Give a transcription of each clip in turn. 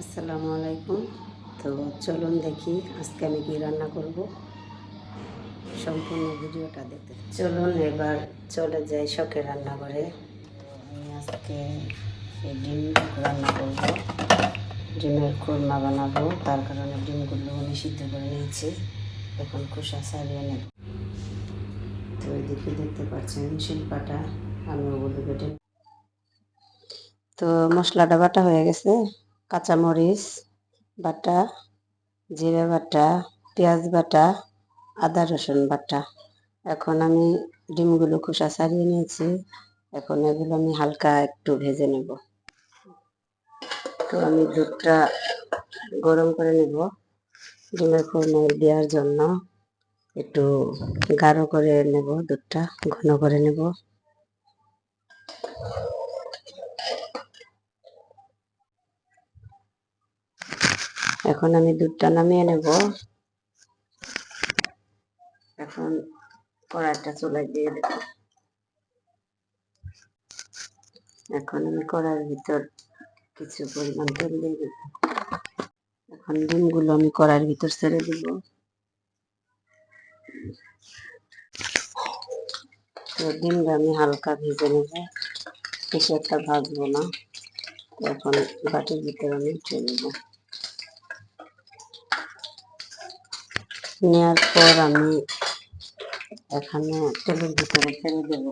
আসসালামু আলাইকুম। তো চলুন দেখি আজকে আমি কি রান্না করব। সম্পূর্ণ ভিডিওটা দেখতে চলুন এবার চলে যাই শখের রান্নাঘরে। আমি আজকে এই ডিম রান্না করব। ডিমের খুরমা বানাবো। তার কারণে ডিমগুলো আমি সিদ্ধ করে নিয়েছি। এখন খোসা ছাড়িয়ে নেব। তো এদিকে দেখতে পাচ্ছেন শিল্পাটা। আমি ওগুলো কেটে তো মশলাটা বাটা হয়ে গেছে। কাঁচামরিচ বাটা, জিরে বাটা, পেঁয়াজ বাটা, আদা, রসুন বাটা। এখন আমি ডিমগুলো খোসা ছাড়িয়ে নিয়েছি। এখন এগুলো আমি হালকা একটু ভেজে নেব। তো আমি দুধটা গরম করে নেব। ডিমের খুরমা দেওয়ার জন্য একটু গাঢ় করে নেব দুধটা, ঘন করে নেব। এখন আমি দুধটা নামিয়ে নেব। এখন কড়াইটা চুলায় দিয়ে দেব। এখন আমি কড়াইয়ের ভিতর কিছু পরিমাণ তেল দিয়ে দেব। এখন ডিমগুলো আমি কড়াইয়ের ভিতর ছেড়ে দিব। ডিমটা আমি হালকা ভেজে নেব। বেশি একটা ভাজবো না। এখন বাটির ভিতরে আমি উঠে নেব। নেওয়ার পর আমি এখানে তেলের ভিতরে ফেলে দেব।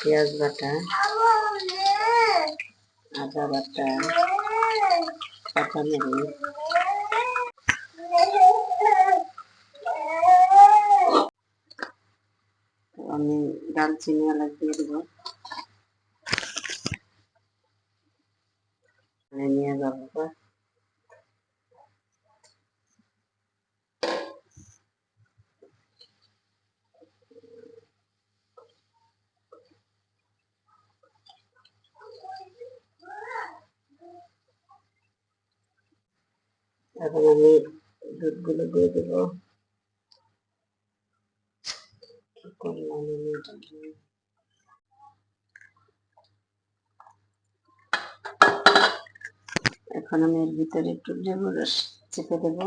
পেঁয়াজ বাটা, আদা বাটা, কাঁচামরিচ। আমি দালচিনি এলাচ দিয়ে দেবো। নিয়ে যাব। এখন আমি দুধগুলো দিয়ে দেব কি করলাম আমি এখন আমি এর ভিতরে একটু লেবু রস চেপে দেবো।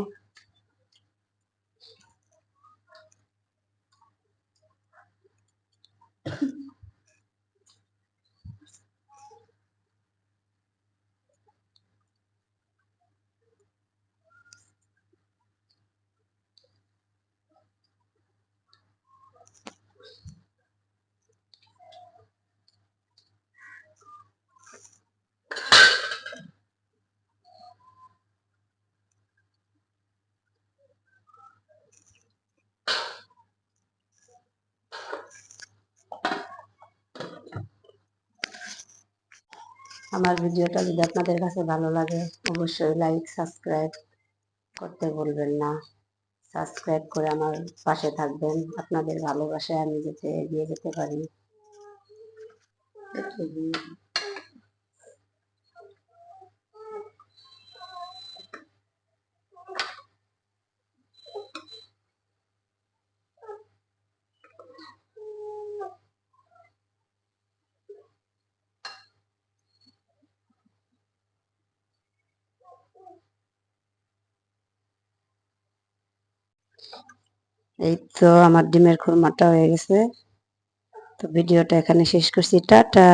আমার ভিডিওটা যদি আপনাদের কাছে ভালো লাগে, অবশ্যই লাইক সাবস্ক্রাইব করতে বলবেন না। সাবস্ক্রাইব করে আমার পাশে থাকবেন। আপনাদের ভালোবাসায় আমি যেতে এগিয়ে যেতে পারি। এই তো আমার ডিমের খুরমাটা হয়ে গেছে। তো ভিডিওটা এখানে শেষ করছি। টাটা।